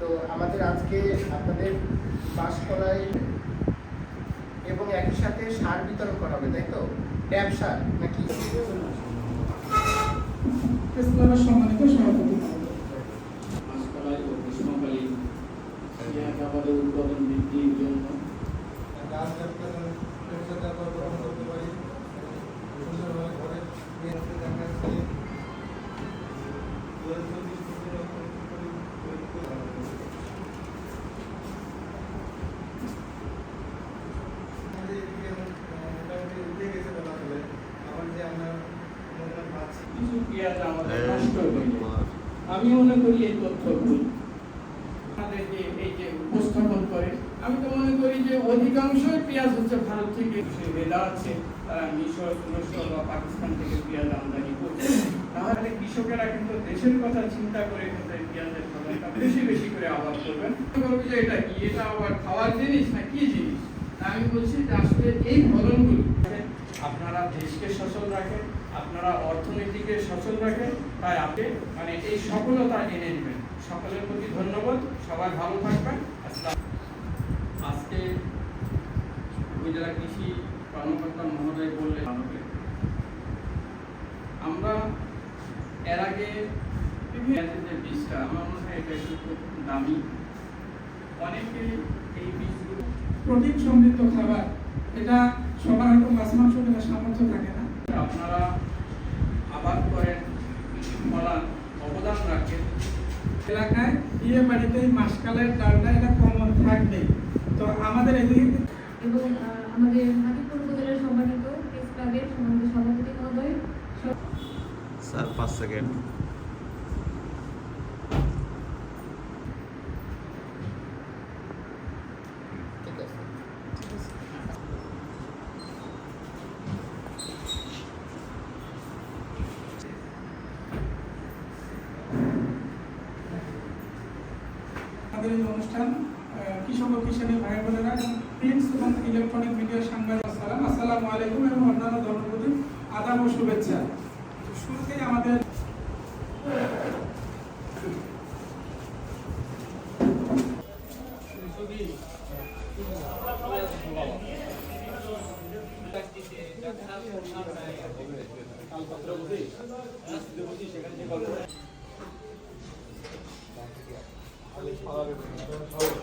তো আমাদের আজকে আপনাদের বাস করাই এবং একই সাথে সার বিতরণ করা হবে তাই তো? ড্যাব সার নাকি? সম্মানিত সভাপতি ও গ্রীষ্মকালী উৎপাদন বৃদ্ধির জন্য পেঁয়াজ আমাদের নষ্ট হয়ে আমি মনে করি এই তথ্য ভুল। আমাদের যে এই যে উপস্থাপন করে আমি তো মনে করি যে অধিকাংশই পেঁয়াজ হচ্ছে ভারত থেকে ভেদা আছে তারা মিশর তুরস্ক বা পাকিস্তান থেকে পেঁয়াজ আমদানি করছে। তাহলে কৃষকেরা কিন্তু দেশের কথা চিন্তা করে কিন্তু পেঁয়াজের ফলনটা বেশি বেশি করে আবাদ করবেন। বলব যে এটা কি? এটা আবার খাওয়ার জিনিস না কি জিনিস? আমি বলছি যে আসলে এই ফলনগুলো আপনারা দেশকে সচল রাখেন আপনারা অর্থনীতিকে সচল রাখেন, তাই আপনি মানে এই সফলতা এনে দিবেন। সকলের প্রতি ধন্যবাদ, সবাই ভালো থাকবেন, আসসালাম। আজকে উপজেলা কৃষি কর্মকর্তা মহোদয় বললেন, আমরা এর আগে যে বীজটা, আমার মনে হয় এটা একটু দামি। অনেকে এই বীজগুলো প্রোটিন সমৃদ্ধ খাবার, এটা সবার হয়তো মাছ মাংস সামর্থ্য থাকে না। আপনারা আবাদ করেন ফলান অবদান রাখেন। এলাকায় বিয়ে বাড়িতে মাসকালের ডালটা এটা কমন থাকবে তো আমাদের এদিকে এবং আমাদের হাতিপুর উপজেলার সম্মানিত প্রেস ক্লাবের সম্মানিত সভাপতি মহোদয় স্যার পাঁচ সেকেন্ড আমাদের এই অনুষ্ঠান কৃষক ও কৃষাণী ভাই বোনেরা প্রিন্টস এবং ইলেকট্রনিক মিডিয়ার সাংবাদিক আসসালাম আসসালামু আলাইকুম এবং অন্যান্য ধর্মপ্রতি আদাব ও শুভেচ্ছা শুরুতেই আমাদের তাহলে সবাই